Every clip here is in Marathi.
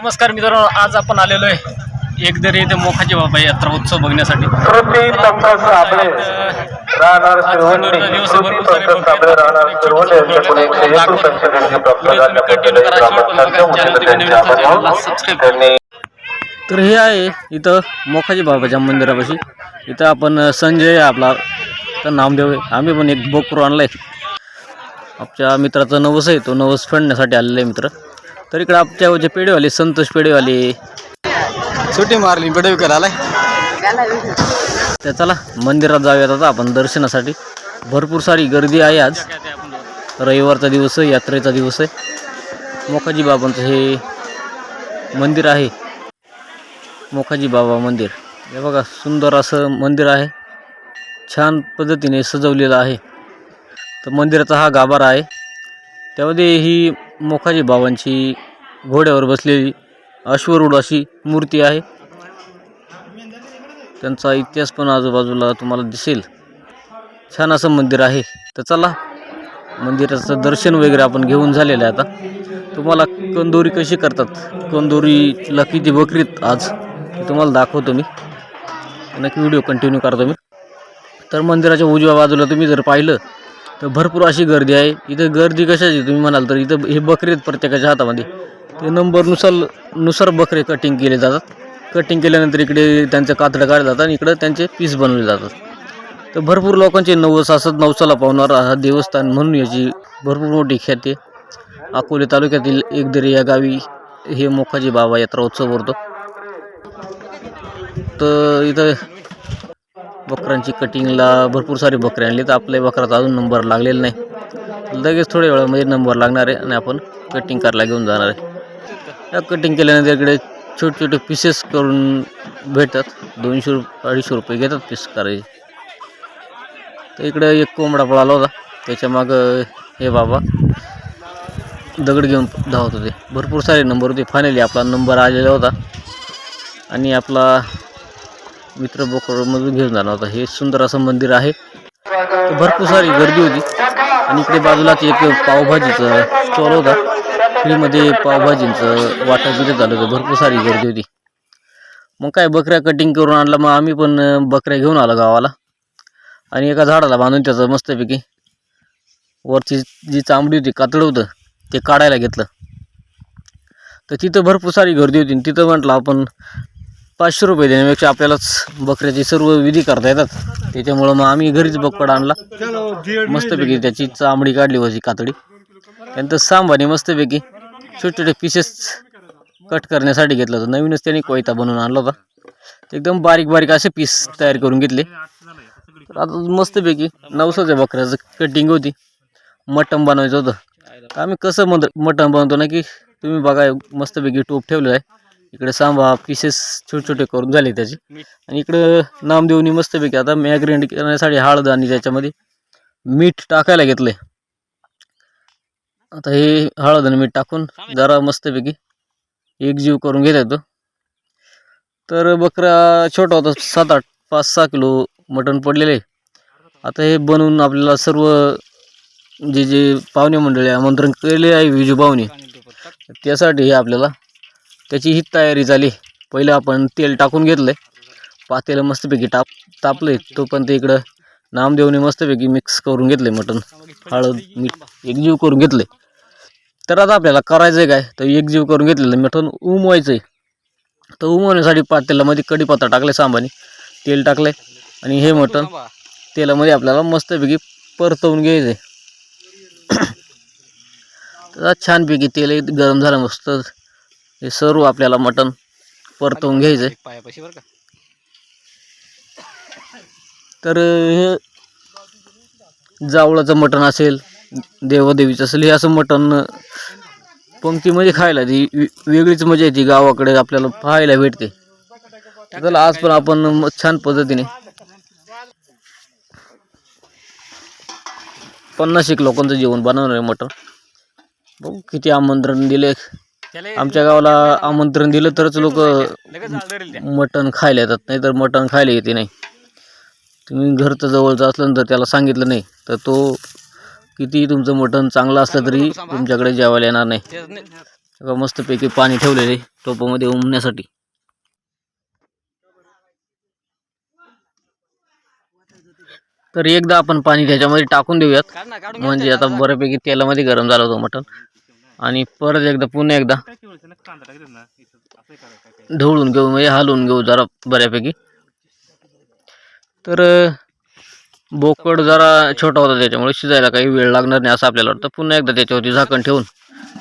नमस्कार मित्रांनो आज आपण आलेलो आहे एकदरी येथे मोखाची बाबा यात्रा उत्सव बघण्यासाठी. तर हे आहे इथं मोखाजी बाबाच्या मंदिरापाशी. इथं आपण संजय आपला. तर नामदेव आहे. आम्ही पण एक बोकरू आणलाय. आमच्या मित्राचं नवस आहे तो नवस फेडण्यासाठी आलेला आहे मित्र. तर इकडं आमच्या जे पेढेवाले संतोष पेढेवाले. सुट्टी मारली पेढे विकायला आलाय. तर चला मंदिरात जाऊयात आता आपण दर्शनासाठी. भरपूर सारी गर्दी आहे आज. रविवारचा दिवस आहे यात्रेचा दिवस आहे. मोखाजी बाबांचं हे मंदिर आहे. मोखाजी बाबा मंदिर. हे बघा सुंदर असं मंदिर आहे. छान पद्धतीने सजवलेलं आहे. तर मंदिराचा हा गाभारा आहे. त्यामध्ये ही मोखाजी बाबांची घोड्यावर बसलेली अश्वरूढ अशी मूर्ती आहे. त्यांचा इतिहास पण आजूबाजूला तुम्हाला दिसेल. छान असं मंदिर आहे. तर चला मंदिराचं दर्शन वगैरे आपण घेऊन झालेलं आहे आता. तुम्हाला कंदोरी कशी करतात? कंदोरीला किती बकरीत आज? तुम्हाला दाखवतो मी. नक्की व्हिडिओ कंटिन्यू करतो मी. तर मंदिराच्या उजव्या बाजूला तुम्ही जर पाहिलं तर भरपूर अशी गर्दी आहे. इथं गर्दी कशाची? तुम्ही म्हणाल तर इथं हे बकरे आहेत प्रत्येकाच्या हातामध्ये. ते नंबरनुसार नुसार बकरे कटिंग केले जातात. कटिंग केल्यानंतर इकडे त्यांचं कातडं काढलं जातं आणि इकडं त्यांचे पीस बनवले जातात. तर भरपूर लोकांचे नवस असत नवसाला पावणारा हा देवस्थान म्हणून याची भरपूर मोठी ख्याती अकोले तालुक्यातील एकदरी या गावी हे मोखाजी बाबा यात्रा उत्सव भरतो. तर इथं बकरांची कटिंगला भरपूर सारे बकरे आणले तर आपल्या बकराचा अजून नंबर लागलेला नाही. लगेच थोड्या वेळामध्ये नंबर लागणार आहे आणि आपण कटिंग करायला घेऊन जाणार आहे. या कटिंग केल्यानंतर इकडे छोटे छोटे पीसेस करून भेटतात. दोनशे रुप अडीचशे रुपये घेतात पीस करायचे. तर इकडे एक कोंबडा पळाला होता. त्याच्या मागं हे बाबा दगड घेऊन धावत होते. भरपूर सारे नंबर होते. फायनली आपला नंबर आलेला होता. आणि आपला मित्र बोकडमधून घेऊन जाणार होता. हे सुंदर असं मंदिर आहे. तर भरपूर सारी गर्दी होती. आणि इकडे बाजूलाच एक पावभाजीचं स्टॉल होता. फ्रीमध्ये पावभाजींचं वाटप तिथे झालं होतं. भरपूर सारी गर्दी होती. मग काय बकऱ्या कटिंग करून आणला. मग आम्ही पण बकऱ्या घेऊन आलो गावाला. आणि एका झाडाला बांधून त्याचं मस्तपैकी वरची जी चांबडी होती कातडं होतं ते काढायला घेतलं. तर तिथं भरपूर सारी गर्दी होती. आणि तिथं म्हटलं आपण पाचशे रुपये देण्यापेक्षा आपल्यालाच बकऱ्याची सर्व विधी करता येतात. त्याच्यामुळं मग आम्ही घरीच बोकड आणला. मस्तपैकी त्याची चांबडी काढली होती कातडी. त्यानंतर सांबाने मस्तपैकी छोटे छोटे पीसेस कट करण्यासाठी घेतलं होतं. नवीनच त्यांनी कोयता बनवून आणला होता. एकदम बारीक बारीक असे पीस तयार करून घेतले. तर आता मस्तपैकी नवसाच्या बकऱ्याचं कटिंग होती. मटण बनवायचं होतं. तर आम्ही कसं मद मटण बनवतो ना की तुम्ही बघा मस्तपैकी टोप ठेवलेलं आहे. इकडे सांबा पीसेस छोटे छोटे करून झाले त्याचे. आणि इकडं नामदेवनी मस्तपैकी आता मॅग्रेंड करण्यासाठी हळद आणि त्याच्यामध्ये. मीठ टाकायला घेतलं आहे आता हे हळद आणि मीठ टाकून जरा मस्तपैकी एक जीव करून घेत येतो तर बकरा छोटा होता सात आठ पाच सहा किलो मटण पडलेले. आता हे बनवून आपल्याला सर्व जे जे पाहुणे मंडळी आमंत्रण केले आहे विजू पाहुणे त्यासाठी हे आपल्याला त्याची ही तयारी झाली. पहिलं आपण तेल टाकून घेतलं आहे पातेलं मस्तपैकी टाप तापलं आहे ते इकडं नामदेवने मस्तपैकी मिक्स करून घेतलं आहे मटण. हळद मीठ एकजीव करून घेतलं आहे तर आता आपल्याला करायचं आहे काय? तर एकजीव करून घेतलेलं मटण उमवायचं आहे तर उमवण्यासाठी पातेल्यामध्ये कढीपत्ता टाकले सांबाने तेल टाकलं आहे आणि हे मटण तेलामध्ये आपल्याला मस्तपैकी परतवून घ्यायचं आहे तर छानपैकी तेल एक गरम झालं मस्त. हे सर्व आपल्याला मटण परतवून घ्यायचं आहे पायापाशी बरं का? तर हे जावळाचं मटण असेल देवादेवीचं असेल हे असं मटण पंक्तीमध्ये खायला ती वेगळीच मजा येते गावाकडे आपल्याला पाहायला भेटते. चला आज पण आपण छान पद्धतीने पन्नास एक लोकांचं जेवण बनवणार आहे मटण. बघू किती आमंत्रण दिले आमच्या गावाला आमंत्रण दिलं तरच लोक मटण खायला येतात नाही तर मटण खायला येते नाही. तुम्ही घरचं जवळचं असलं तर त्याला सांगितलं नाही तर तो किती तुमचं मटण चांगलं असलं तरी तुमच्याकडे जेवायला येणार नाही. सगळं मस्तपैकी पाणी ठेवलेले टोपामध्ये उमण्यासाठी. तर एकदा आपण पाणी त्याच्यामध्ये टाकून देऊयात. म्हणजे आता बऱ्यापैकी तेलामध्ये गरम झालं होतं मटण. आणि परत एकदा पुन्हा एकदा. ढवळून घेऊ म्हणजे हलवून घेऊ जरा बऱ्यापैकी. तर बोकड जरा छोटा होता त्याच्यामुळे शिजायला काही वेळ लागणार नाही असं आपल्याला वाटतं. पुन्हा एकदा त्याच्यावरती झाकण ठेवून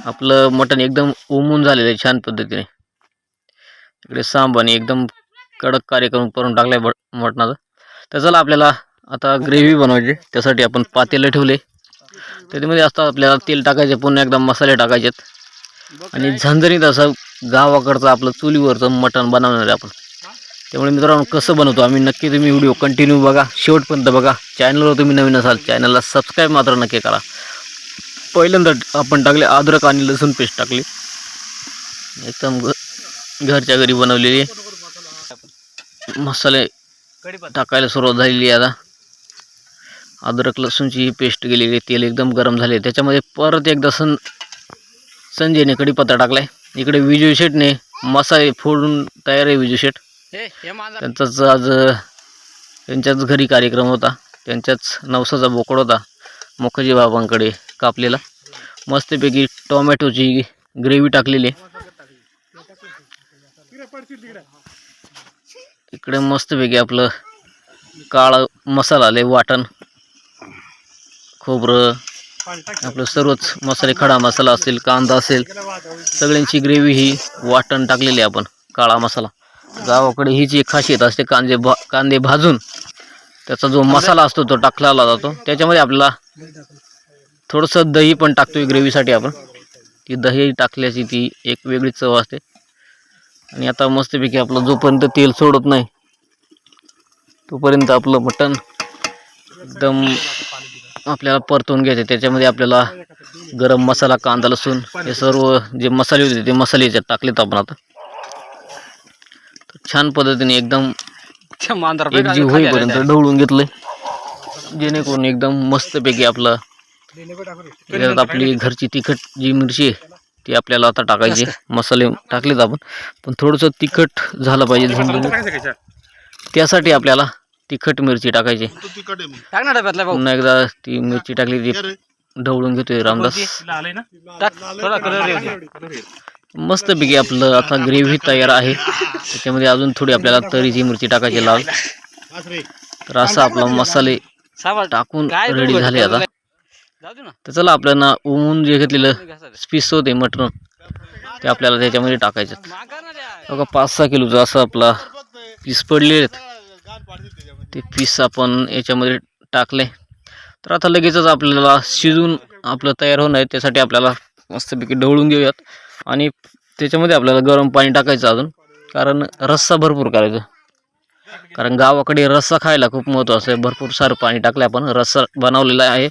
आपलं मटण एकदम उमून झालेलं आहे छान पद्धतीने. इकडे सांबाने एकदम कडक कार्यक्रम करून टाकलाय बट मटणाचा. तर चला आपल्याला आता ग्रेव्ही बनवायची त्यासाठी आपण पातेलं ठेवले. त्याच्यामध्ये असतात आपल्याला तेल टाकायचे पुन्हा एकदा मसाले टाकायचेत. आणि झणझणीत असं गावाकडचं आपलं चुलीवरचं मटण बनवणार आहे आपण. त्यामुळे मित्रांनो कसं बनवतो आम्ही नक्की तुम्ही व्हिडिओ कंटिन्यू बघा शेवटपर्यंत बघा. चॅनलवर तुम्ही नवीन असाल चॅनलला सबस्क्राईब मात्र नक्की करा. पहिल्यांदा आपण टाकले अद्रक आणि लसूण पेस्ट टाकली. एकदम घरच्या घरी बनवलेली मसाले टाकायला सुरुवात झालेली आहे आता. अद्रक लसूणची पेस्ट गेलेली आहे तेल एकदम गरम झाले त्याच्यामध्ये परत एकदा सं संजयने कढीपत्ता टाकलाय. इकडे विजू शेटने मसाले फोडून तयार आहे विजू शेट. त्यांचाच आज त्यांच्याच घरी कार्यक्रम होता. त्यांच्याच नवसाचा बोकड होता. मुखर्जी बाबांकडे कापलेला. मस्तपैकी टोमॅटोची ग्रेव्ही टाकलेली आहे. इकडे मस्तपैकी आपलं काळा मसाला आले वाटण. खोबरं आपलं सर्वच मसाले खडा मसाला असेल कांदा असेल सगळ्यांची ग्रेव्ही ही वाटण टाकलेली आपण काळा मसाला. गावाकडे ही जी खासियत असते कांदे भा कांदे भाजून त्याचा जो मसाला असतो तो टाकला जातो. त्याच्यामध्ये आपल्याला थोडंसं दही पण टाकतोय ग्रेव्हीसाठी आपण. ती दही टाकल्याची ती एक वेगळीच चव असते. आणि आता मस्तपैकी आपलं जोपर्यंत तेल सोडत नाही तोपर्यंत आपलं मटण एकदम आपल्याला परतवून घ्यायचे. त्याच्यामध्ये आपल्याला गरम मसाला कांदा लसूण हे सर्व जे मसाले होते ते मसाले याच्यात टाकलेत आपण आता. छान पद्धतीने एकदम एकजीव होईपर्यंत ढवळून घेतलंय. जेणेकरून एकदम मस्तपैकी आपलं त्याच्यात आपली घरची तिखट जी मिरची आहे ती आपल्याला आता टाकायची. मसाले टाकलेत आपण. पण थोडंसं तिखट झालं पाहिजे त्यासाठी आपल्याला तिखट मिरची टाकायची. टाक ना डब्यातला भाऊ. पुन्हा एकदा ती मिरची टाकली ती ढवळून घेतोय रामदास. टाक थोडा कलर येऊ मस्तपैकी आपलं आता ग्रेव्ही तयार आहे. त्याच्यामध्ये अजून थोडी आपल्याला तरीची मिरची टाकायची लाल. तर असं आपला मसाले सावळ टाकून काय रेडी झाले आता. जाऊ दे ना. तर चला आपल्याला उमून जे घेतलेलं पीस होते मटण ते आपल्याला त्याच्यामध्ये टाकायचं मागा ना द्या. बघा पाच सहा किलोचा असं आपला पीस पडले आहेत. ते पीस आपण याच्यामध्ये टाकले. तर आता लगेचच आपल्याला शिजून आपलं तयार होणं आहे त्यासाठी आपल्याला मस्तपैकी ढवळून घेऊयात. आणि त्याच्यामध्ये आपल्याला गरम पाणी टाकायचं अजून कारण रस्सा भरपूर करायचं. कारण गावाकडे रस्सा खायला खूप महत्त्वाचं आहे. भरपूर सारं पाणी टाकलं आपण रस्सा बनवलेला आहे.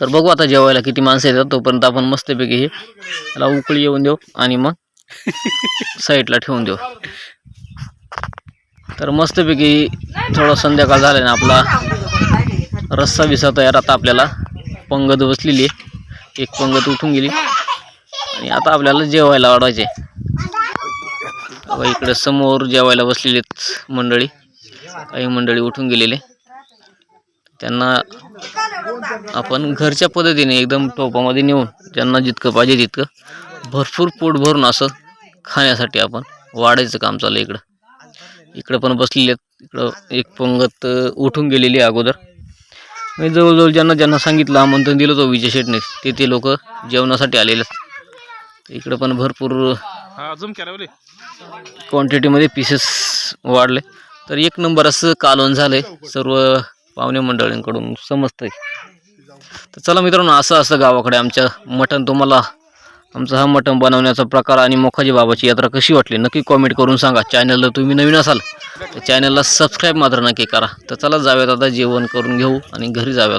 तर बघू आता जेवायला किती माणसं येतात तोपर्यंत आपण मस्तपैकी हे त्याला उकळी येऊन देऊ आणि मग साईडला ठेवून देऊ. तर मस्तपैकी थोडं संध्याकाळ झालं ना आपला. रस्सा विसा तयार आता आपल्याला. पंगत बसलेली आहे. एक पंगत उठून गेली. आणि आता आपल्याला जेवायला वाढवायचे इकडे समोर जेवायला बसलेली आहेत मंडळी. काही मंडळी उठून गेलेले. त्यांना आपण घरच्या पद्धतीने एकदम टोपामध्ये नेऊन त्यांना जितकं पाहिजे तितकं भरपूर पोट भरून असं खाण्यासाठी आपण वाढायचं काम चाललं आहे इकडं. इकडं पण बसलेले आहेत. इकडं एक पंगत उठून गेलेली आहे अगोदर. मी जवळजवळ ज्यांना ज्यांना सांगितलं आमंत्रण दिलं होतं विजय शेटने ते ते लोक जेवणासाठी आलेले आहेत. इकडं पण भरपूर क्वांटिटीमध्ये पीसेस वाढले. तर एक नंबर असं कालवण झालंय सर्व पाहुणे मंडळींकडून समजतंय. तर चला मित्रांनो असं असं गावाकडे आमच्या मटण तुम्हाला आमचा हा मटण बनवण्याचा प्रकार आणि मोखाजी बाबाची यात्रा कशी वाटली नक्की कॉमेंट करून सांगा. चॅनलला तुम्ही नवीन असाल तर चॅनलला सबस्क्राईब मात्र नक्की करा. तर चला जाऊयात आता जेवण करून घेऊ आणि घरी जाऊयात.